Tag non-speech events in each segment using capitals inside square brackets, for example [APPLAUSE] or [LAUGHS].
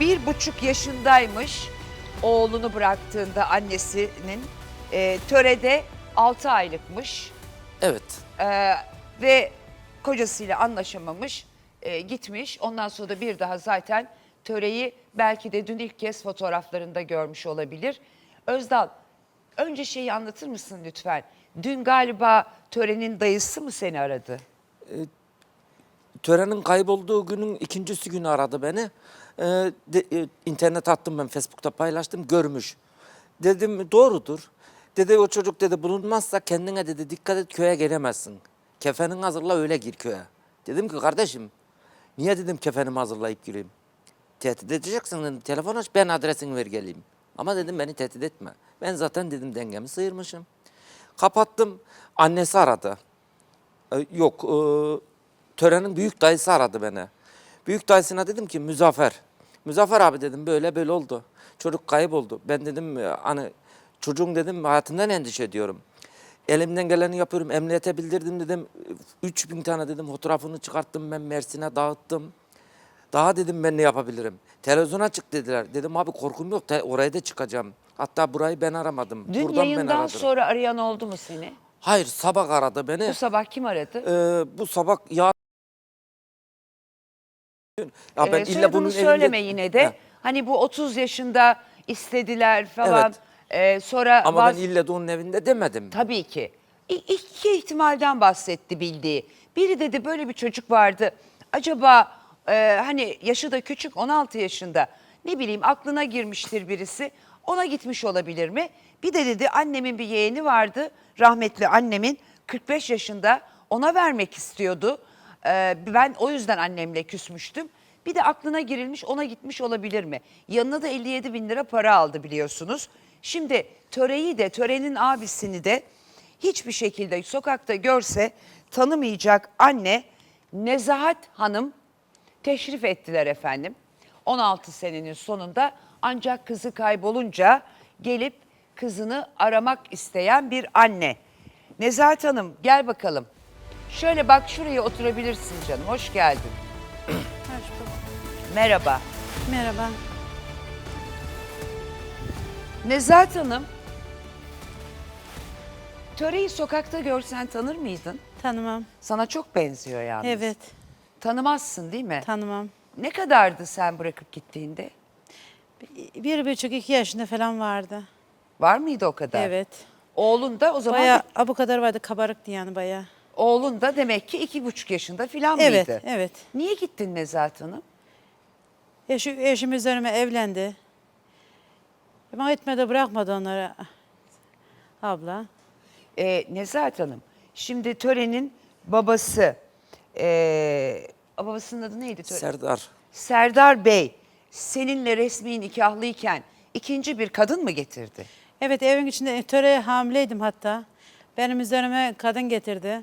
bir buçuk yaşındaymış oğlunu bıraktığında annesinin. E, törede altı aylıkmış. Evet. Ee, ve kocasıyla anlaşamamış, e, gitmiş. Ondan sonra da bir daha zaten töreyi belki de dün ilk kez fotoğraflarında görmüş olabilir. Özdal, önce şeyi anlatır mısın lütfen? Dün galiba törenin dayısı mı seni aradı? Törenin kaybolduğu günün ikincisi günü aradı beni. Ee, de, e, internet attım ben Facebook'ta paylaştım görmüş. Dedim doğrudur. Dedi o çocuk dedi bulunmazsa kendine dedi dikkat et köye gelemezsin. Kefenin hazırla öyle gir köye. Dedim ki kardeşim niye dedim kefenimi hazırlayıp gireyim. Tehdit edeceksin dedim telefon aç ben adresini ver geleyim. Ama dedim beni tehdit etme. Ben zaten dedim dengemi sıyırmışım. Kapattım. Annesi aradı. E, Yok, e, törenin büyük dayısı aradı beni. Büyük dayısına dedim ki Müzaffer. Müzaffer abi dedim böyle böyle oldu. Çocuk kayboldu. Ben dedim e, hani çocuğun dedim hayatından endişe ediyorum. Elimden geleni yapıyorum. Emniyete bildirdim dedim. 3000 tane dedim fotoğrafını çıkarttım ben Mersin'e dağıttım. Daha dedim ben ne yapabilirim? Televizyona çık dediler. Dedim abi korkum yok. te- Oraya da çıkacağım. Hatta burayı ben aramadım. Dün Buradan ben yayından aradım. sonra arayan oldu mu seni? Hayır sabah aradı beni. Bu sabah kim aradı? Ee, bu sabah ya ya Ee, soyadını söyleme yine de. He. Hani bu 30 yaşında istediler falan. Evet. Ee, sonra Ama vaz- ben ille de onun evinde demedim. Tabii ki. İ- İki ihtimalden bahsetti bildiği. Biri dedi böyle bir çocuk vardı. Acaba e, hani yaşı da küçük 16 yaşında. Ne bileyim aklına girmiştir birisi. Ona gitmiş olabilir mi? Bir de dedi annemin bir yeğeni vardı. Rahmetli annemin 45 yaşında ona vermek istiyordu. Ee, ben o yüzden annemle küsmüştüm. Bir de aklına girilmiş ona gitmiş olabilir mi? Yanına da 57 bin lira para aldı biliyorsunuz. Şimdi töreyi de törenin abisini de hiçbir şekilde sokakta görse tanımayacak anne Nezahat Hanım teşrif ettiler efendim. 16 senenin sonunda ancak kızı kaybolunca gelip kızını aramak isteyen bir anne. Nezahat Hanım gel bakalım. Şöyle bak şuraya oturabilirsin canım. Hoş geldin. Merhaba. Merhaba. Nezahat Hanım. Töreyi sokakta görsen tanır mıydın? Tanımam. Sana çok benziyor yalnız. Evet. Tanımazsın değil mi? Tanımam. ne kadardı sen bırakıp gittiğinde? Bir buçuk iki yaşında falan vardı. Var mıydı o kadar? Evet. Oğlun da o zaman Baya bu kadar vardı kabarıktı yani baya. Oğlun da demek ki iki buçuk yaşında falan Evet, mıydı? evet. Niye gittin Nezahat Hanım? Eşi, eşim üzerime evlendi. Bana etmedi bırakmadı onları. Abla. Ee, Nezahat Hanım, şimdi törenin babası, ee, babasının adı neydi? Töre- Serdar. Serdar Bey, seninle resmi nikahlıyken ikinci bir kadın mı getirdi? Evet evin içinde töreye hamileydim hatta. Benim üzerime kadın getirdi.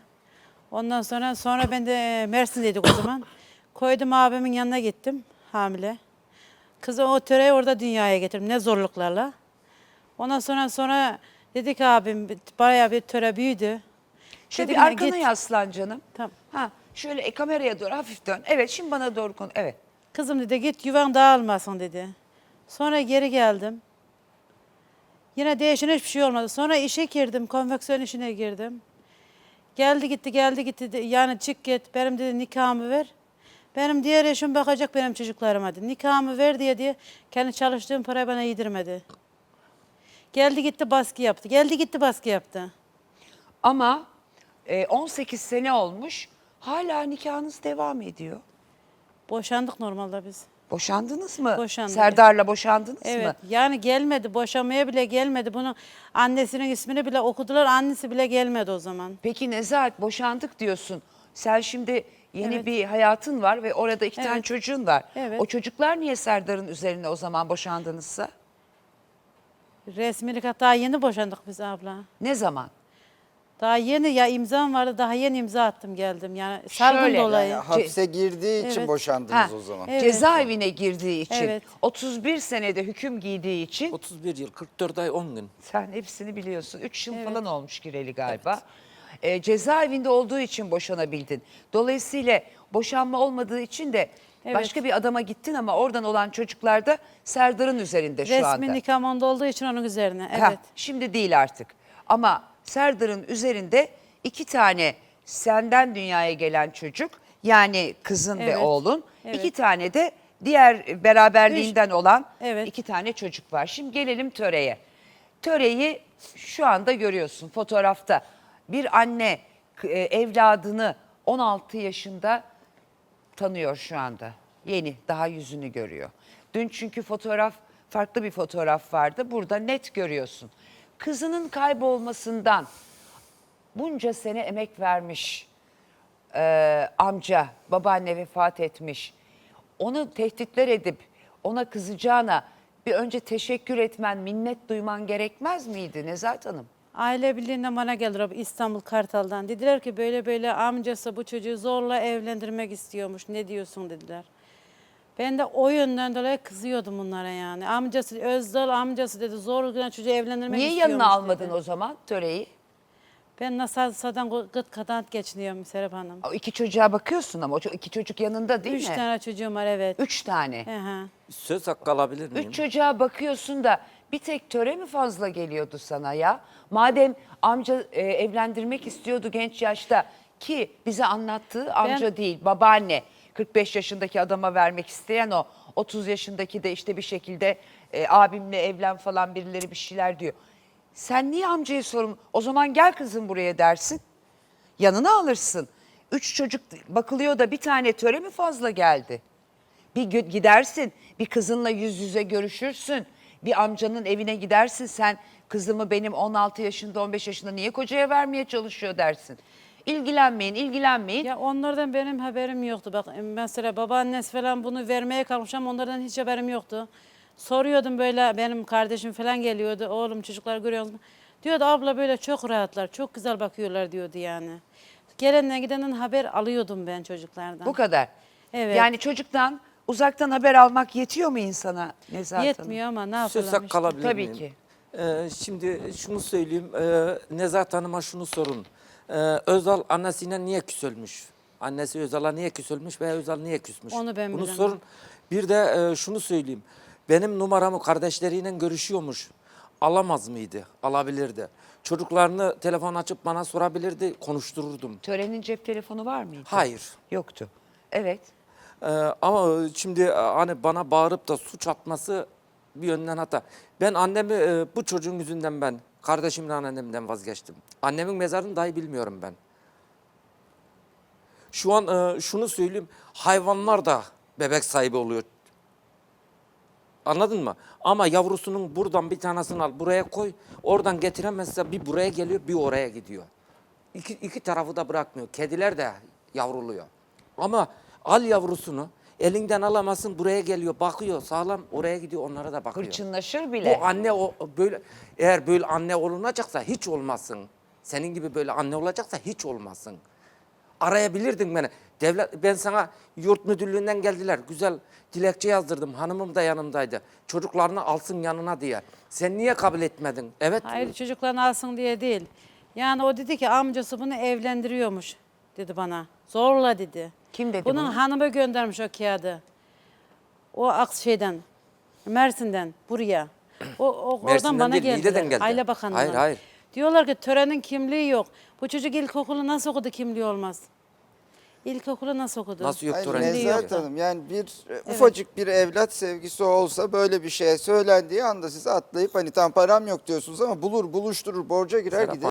Ondan sonra sonra ben de Mersin'deydik o zaman. [COUGHS] Koydum abimin yanına gittim hamile. Kızı o töreyi orada dünyaya getirdim ne zorluklarla. Ondan sonra sonra dedi ki abim bayağı bir töre büyüdü. Şöyle Dedim bir arkana git. yaslan canım. Tamam. Ha, şöyle e, kameraya doğru hafif dön. Evet, şimdi bana doğru konu. Evet. Kızım dedi git yuvan dağılmasın dedi. Sonra geri geldim. Yine değişen hiçbir şey olmadı. Sonra işe girdim, konveksiyon işine girdim. Geldi gitti, geldi gitti. de- Yani çık git, benim dedi nikahımı ver. Benim diğer eşim bakacak benim çocuklarıma dedi. Nikahımı ver diye diye kendi çalıştığım parayı bana yedirmedi. Geldi gitti baskı yaptı. Geldi gitti baskı yaptı. Ama e, 18 sene olmuş. Hala nikahınız devam ediyor. Boşandık normalde biz. Boşandınız mı? Boşandık. Serdar'la boşandınız Evet. mı? Yani gelmedi. Boşamaya bile gelmedi. Bunu annesinin ismini bile okudular. Annesi bile gelmedi o zaman. Peki Nezahat boşandık diyorsun. Sen şimdi yeni Evet. bir hayatın var ve orada iki tane Evet. çocuğun var. Evet. O çocuklar niye Serdar'ın üzerine o zaman boşandınızsa? Resmilik hatta yeni boşandık biz abla. Ne zaman? Daha yeni ya imzam vardı. Daha yeni imza attım geldim. Yani Şöyle, dolayı. yani Hapse girdiği için Evet. boşandınız Ha, o zaman. Evet. Cezaevine girdiği için, Evet. 31 senede hüküm giydiği için 31 yıl 44 ay 10 gün. sen hepsini biliyorsun. 3 yıl falan olmuş gireli galiba. Ee, cezaevinde olduğu için boşanabildin. Dolayısıyla boşanma olmadığı için de Evet. Başka bir adama gittin ama oradan olan çocuklar da Serdar'ın üzerinde şu anda. Resmi nikahım onda olduğu için onun üzerine. Evet. Ha, şimdi değil artık. Ama Serdar'ın üzerinde iki tane senden dünyaya gelen çocuk yani kızın ve Evet, oğlun. evet. iki tane de diğer beraberliğinden olan Evet. iki tane çocuk var. Şimdi gelelim töreye. Töreyi şu anda görüyorsun fotoğrafta. Bir anne k- e, evladını 16 yaşında tanıyor şu anda. Yeni, daha yüzünü görüyor. Dün çünkü fotoğraf, farklı bir fotoğraf vardı. Burada net görüyorsun. Kızının kaybolmasından bunca sene emek vermiş e, amca, babaanne vefat etmiş. Onu tehditler edip ona kızacağına bir önce teşekkür etmen, minnet duyman gerekmez miydi Nezahat Hanım? Aile birliğinden bana abi İstanbul Kartal'dan. Dediler ki böyle böyle amcası bu çocuğu zorla evlendirmek istiyormuş. Ne diyorsun dediler. Ben de o yönden dolayı kızıyordum bunlara yani. Amcası Özdal amcası dedi zorla çocuğu evlendirmek Niye istiyormuş yanına almadın dedi. o zaman töreyi? Ben nasıl sadan gıt kadant geçiniyorum Serap Hanım. O iki çocuğa bakıyorsun ama o ço- iki çocuk yanında değil Üç mi? tane çocuğum var evet. Üç tane. Hı hı. Söz hakkı alabilir miyim? Üç çocuğa bakıyorsun da bir tek töre mi fazla geliyordu sana ya? Madem amca e, evlendirmek istiyordu genç yaşta ki bize anlattığı amca değil babaanne. 45 yaşındaki adama vermek isteyen o. 30 yaşındaki de işte bir şekilde e, abimle evlen falan birileri bir şeyler diyor. Sen niye amcaya sorun? O zaman gel kızım buraya dersin. Yanına alırsın. Üç çocuk bakılıyor da bir tane töre mi fazla geldi? Bir gidersin, bir kızınla yüz yüze görüşürsün. Bir amcanın evine gidersin sen kızımı benim 16 yaşında 15 yaşında niye kocaya vermeye çalışıyor dersin. İlgilenmeyin, ilgilenmeyin. Ya onlardan benim haberim yoktu. Bak mesela babaannesi falan bunu vermeye kalkmış ama onlardan hiç haberim yoktu. Soruyordum böyle benim kardeşim falan geliyordu. Oğlum çocuklar görüyor musun? Diyordu abla böyle çok rahatlar, çok güzel bakıyorlar diyordu yani. Gelenden gidenden haber alıyordum ben çocuklardan. Bu kadar. Evet. Yani çocuktan uzaktan haber almak yetiyor mu insana Nezahat Hanım? Yetmiyor ama ne yapalım Söz hakkı işte. alabilir Tabii miyim? ki. Ee, şimdi şunu söyleyeyim. Ee, Nezahat Hanım'a şunu sorun. Ee, Özal annesiyle niye küsülmüş? Annesi Özal'a niye küsülmüş veya Özal niye küsmüş? Onu ben Bunu bilemem. sorun. Bir de e, şunu söyleyeyim. Benim numaramı kardeşleriyle görüşüyormuş. Alamaz mıydı? Alabilirdi. Çocuklarını telefon açıp bana sorabilirdi, konuştururdum. Törenin cep telefonu var mıydı? Hayır. Yoktu. Evet. Ee, ama şimdi e, hani bana bağırıp da suç atması bir yönden hata. Ben annemi e, bu çocuğun yüzünden ben kardeşimle annemden vazgeçtim. Annemin mezarını dahi bilmiyorum ben. Şu an e, şunu söyleyeyim hayvanlar da bebek sahibi oluyor. Anladın mı? Ama yavrusunun buradan bir tanesini al buraya koy. Oradan getiremezse bir buraya geliyor bir oraya gidiyor. İki, iki tarafı da bırakmıyor. Kediler de yavruluyor. Ama al yavrusunu elinden alamazsın buraya geliyor bakıyor sağlam oraya gidiyor onlara da bakıyor. Hırçınlaşır bile. Bu anne o böyle eğer böyle anne olunacaksa hiç olmasın. Senin gibi böyle anne olacaksa hiç olmasın. Arayabilirdin beni. Devlet ben sana yurt müdürlüğünden geldiler. Güzel dilekçe yazdırdım. Hanımım da yanımdaydı. Çocuklarını alsın yanına diye. Sen niye kabul etmedin? Evet. Hayır çocuklarını alsın diye değil. Yani o dedi ki amcası bunu evlendiriyormuş dedi bana. Zorla dedi. Kim dedi Bunun bunu? hanımı göndermiş o kağıdı. O Akşehir'den, Mersin'den buraya. O, o oradan Mersin'den bana değil, geldiler. Niğde'den geldi. Aile Bakanlığı'na. Hayır, hayır. Diyorlar ki törenin kimliği yok. Bu çocuk ilkokulu nasıl okudu kimliği olmaz. İlkokulu nasıl okudu? Nasıl yok Hayır, tören? Kimliği Nezahat yok. Hanım yani bir e, ufacık bir evlat sevgisi olsa böyle bir şeye söylendiği anda siz atlayıp hani tam param yok diyorsunuz ama bulur buluşturur borca girer Serap gider.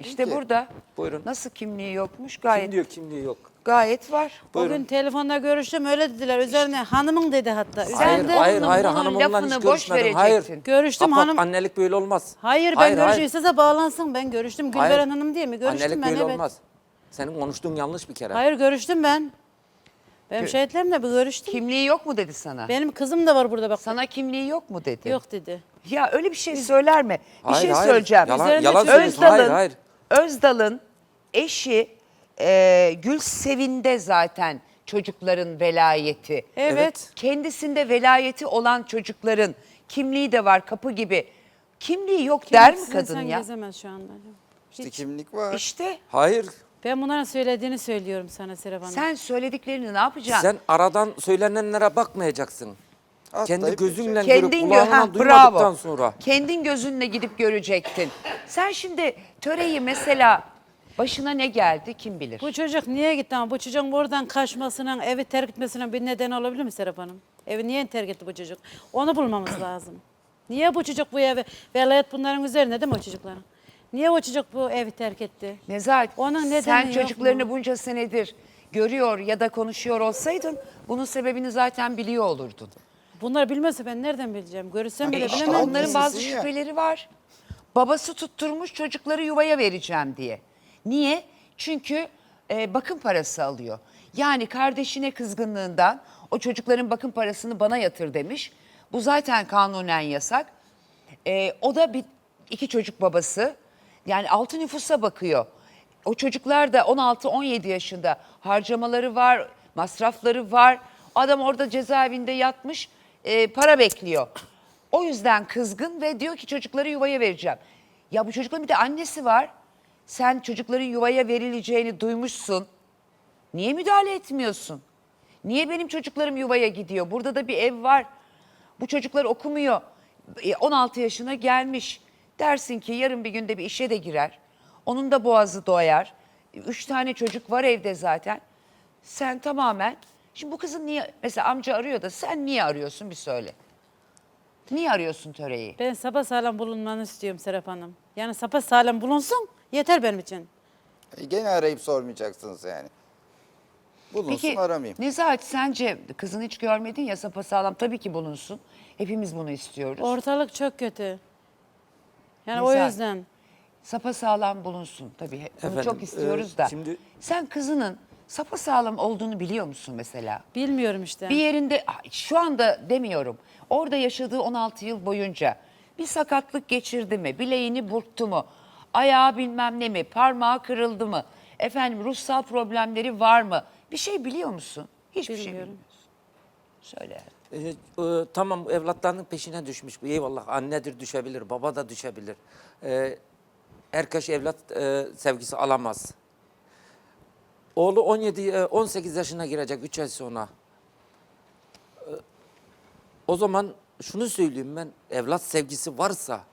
İşte ki- burada Buyurun. nasıl kimliği yokmuş Kim gayet diyor kimliği yok. gayet var. Buyurun. Bugün telefonda görüştüm öyle dediler. Üzerine hanımın dedi hatta. Sen Hayır, de hayır, hayır. bunun Hanımımla hiç lafını boş görüşmedim. Hayır. Görüştüm Kapat, hanım. annelik böyle olmaz. Hayır ben hayır. görüşüyorsa bağlansın ben görüştüm. Gülberen Hayır. Hanım diye mi? Görüştüm Annelik ben böyle evet. olmaz. Senin konuştuğun yanlış bir kere. Hayır görüştüm ben. Benim şahitlerimle bir görüştüm. Kimliği yok mu dedi sana? Benim kızım da var burada bak. Sana kimliği yok mu dedi? Yok dedi. Ya öyle bir şey söylerme. Bir Hayır, şey hayır. söyleyeceğim. Yalan, Üzerinde yalan söylüyorsun. Hayır, Özdal'ın, hayır. Özdal'ın eşi e, Gülsevin'de zaten çocukların velayeti. Evet. Kendisinde velayeti olan çocukların kimliği de var kapı gibi. Kimliği yok der mi Kimliksiz kadın insan ya? gezemez şu anda. İşte kimlik var. İşte Hayır. Ben bunların söylediğini söylüyorum sana Serap Hanım. Sen söylediklerini ne yapacaksın? Sen aradan söylenenlere bakmayacaksın. Atlayıp Kendi gözünle Kendin görüp gö kulağından ha, duymadıktan bravo. sonra. Kendin gözünle gidip görecektin. Sen şimdi töreyi mesela başına ne geldi kim bilir? Bu çocuk niye gitti ama bu çocuğun buradan kaçmasının, evi terk etmesinin bir nedeni olabilir mi Serap Hanım? Evi niye terk etti bu çocuk? Onu bulmamız lazım. Niye bu çocuk bu evi, velayet bunların üzerinde değil mi o çocukların? Niye o çocuk bu evi terk etti? Nezahat Onun nedeni sen yok çocuklarını mu? bunca senedir görüyor ya da konuşuyor olsaydın bunun sebebini zaten biliyor olurdun. Bunları bilmezse ben nereden bileceğim? Görürsem bile İşte bilemem. onların bazı ya. şüpheleri var. Babası tutturmuş çocukları yuvaya vereceğim diye. Niye? Çünkü e, bakım parası alıyor. Yani kardeşine kızgınlığından o çocukların bakım parasını bana yatır demiş. Bu zaten kanunen yasak. E, o da bir iki çocuk babası. Yani altı nüfusa bakıyor. O çocuklar da 16-17 yaşında harcamaları var, masrafları var. Adam orada cezaevinde yatmış, e, para bekliyor. O yüzden kızgın ve diyor ki çocukları yuvaya vereceğim. Ya bu çocukların bir de annesi var. Sen çocukların yuvaya verileceğini duymuşsun. Niye müdahale etmiyorsun? Niye benim çocuklarım yuvaya gidiyor? Burada da bir ev var. Bu çocuklar okumuyor. E, 16 yaşına gelmiş. Dersin ki yarın bir günde bir işe de girer. Onun da boğazı doyar. Üç tane çocuk var evde zaten. Sen tamamen... Şimdi bu kızın niye... Mesela amca arıyor da sen niye arıyorsun bir söyle. Niye arıyorsun töreyi? Ben sapa sağlam bulunmanı istiyorum Serap Hanım. Yani sapa sağlam bulunsun yeter benim için. E, Gene arayıp sormayacaksınız yani. Bulunsun Peki aramayayım. Nezahat sence kızını hiç görmedin ya sapasağlam tabii ki bulunsun. Hepimiz bunu istiyoruz. Ortalık çok kötü. Yani o Güzel. yüzden. sapasağlam bulunsun tabii. Bunu Efendim, çok istiyoruz e, da. şimdi- Sen kızının sapasağlam olduğunu biliyor musun mesela? Bilmiyorum işte. Bir yerinde Ay, şu anda demiyorum. Orada yaşadığı 16 yıl boyunca bir sakatlık geçirdi mi? Bileğini burktu mu? Ayağı bilmem ne mi? Parmağı kırıldı mı? Efendim ruhsal problemleri var mı? Bir şey biliyor musun? Hiçbir şey Bilmiyorum. bilmiyorsun. Söyle. E, e, tamam evlatlarının peşine düşmüş bu eyvallah annedir düşebilir baba da düşebilir. E, herkes evlat e, sevgisi alamaz. Oğlu 17 e, 18 yaşına girecek 3 ay sonra. E, o zaman şunu söyleyeyim ben evlat sevgisi varsa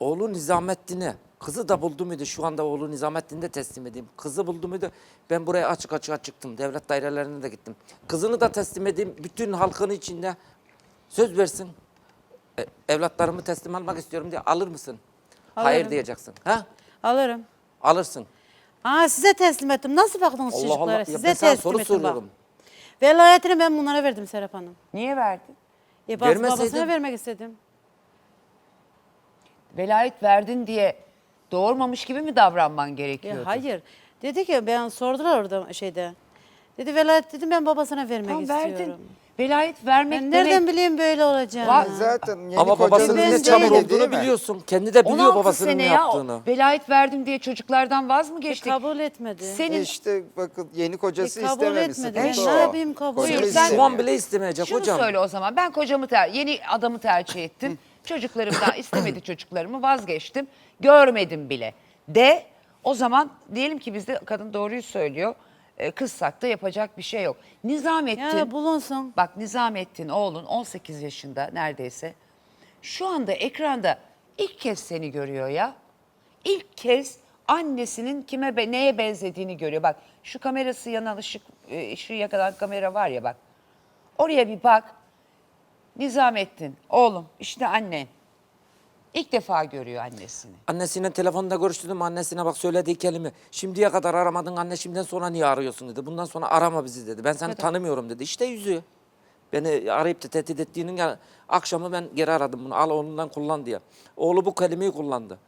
oğlu Nizamettin'e kızı da buldu muydu şu anda oğlu Nizamettin'i de teslim edeyim. Kızı buldu muydu ben buraya açık açık çıktım devlet dairelerine de gittim. Kızını da teslim edeyim bütün halkın içinde söz versin. E, evlatlarımı teslim almak istiyorum diye alır mısın? Hayır Alırım. diyeceksin. Ha? Alırım. Alırsın. Aa size teslim ettim. Nasıl baktınız Allah çocuklara? Allah. Size ben sana teslim soru ettim bak. soruyorum. Velayetini ben bunlara verdim Serap Hanım. Niye verdin? E, babasına vermek istedim. Velayet verdin diye doğurmamış gibi mi davranman Ya gerekiyordu? hayır. Dedi ki ben sordular orada şeyde. Dedi velayet dedim ben babasına vermek Tamam istiyorum. verdin. Velayet vermek Ben demek... nereden bileyim böyle olacağını? Var- Zaten yeni Ama babasının ne istemedi çamur olduğunu mi? biliyorsun. Kendi de biliyor 16 babasının ne ya yaptığını. velayet verdim diye çocuklardan vaz mı geçtik? kabul etmedi. Senin İşte bakın yeni kocası E, kabul istememiş. etmedi. sıkıntı o. ne yapayım kabul Kocası sen- Şu an istemiyor. bile istemeyecek şunu hocam. söyle o zaman. Ben kocamı ter yeni adamı tercih ettim. [LAUGHS] Çocuklarımdan [COUGHS] istemedi çocuklarımı vazgeçtim. Görmedim bile. De o zaman diyelim ki bizde kadın doğruyu söylüyor. E, kızsak da yapacak bir şey yok. Nizamettin Ya bulunsun. Bak Nizamettin oğlun 18 yaşında neredeyse. Şu anda ekranda ilk kez seni görüyor ya. İlk kez annesinin kime be- neye benzediğini görüyor. Bak şu kamerası yanan ışık e, ışığı yakalan kamera var ya bak. Oraya bir bak. Nizamettin oğlum işte annen. İlk defa görüyor annesini. Annesine telefonda görüştüm. Annesine bak söylediği kelime. Şimdiye kadar aramadın anne şimdiden sonra niye arıyorsun dedi. Bundan sonra arama bizi dedi. Ben seni tanımıyorum dedi. İşte yüzüğü. Beni arayıp da tehdit ettiğinin ya- akşamı ben geri aradım bunu. Al oğlundan kullan diye. Oğlu bu kelimeyi kullandı.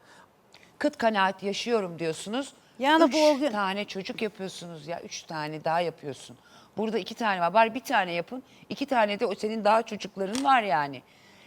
Kıt kanaat yaşıyorum diyorsunuz. Yani üç bu o gün- tane çocuk yapıyorsunuz ya. Üç tane daha yapıyorsun. Burada iki tane var. Bari bir tane yapın. İki tane de o senin daha çocukların var yani.